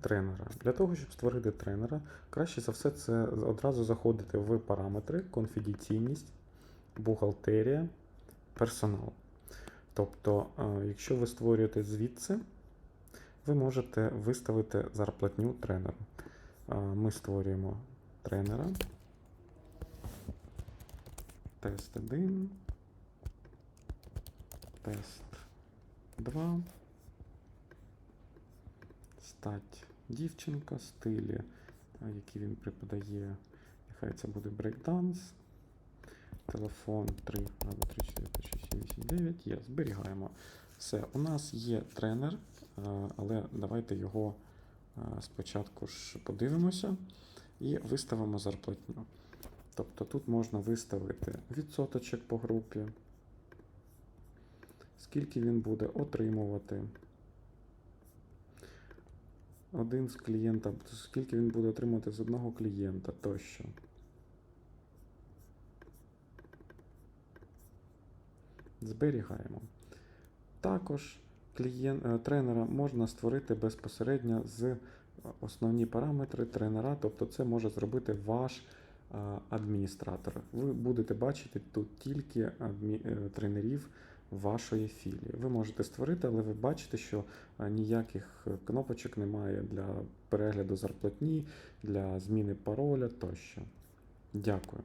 тренера. Для того, щоб створити тренера, краще за все це одразу заходити в параметри, конфіденційність, бухгалтерія, персонал. Тобто, е, якщо ви створюєте звідси, ви можете виставити зарплатню тренеру. Е, Ми створюємо тренера. Тест 1. Тест 2. Стать дівчинка, стилі, які він преподає. Нехай це буде брейкданс. Телефон 3 або 3, 4, 5, 6, 7, 8, 9. Є, зберігаємо. Все, у нас є тренер, е, але давайте його е, спочатку ж подивимося і виставимо зарплатню. Тобто тут можна виставити відсоточок по групі, скільки він буде отримувати. Один з клієнта, скільки він буде отримувати з одного клієнта тощо. Зберігаємо. Також клієнт, е, тренера можна створити безпосередньо з е, основні параметри тренера, тобто це може зробити ваш е, адміністратор. Ви будете бачити тут тільки адмі... тренерів вашої філії. Ви можете створити, але ви бачите, що ніяких е, кнопочок немає для перегляду зарплатні, для зміни пароля тощо. Дякую.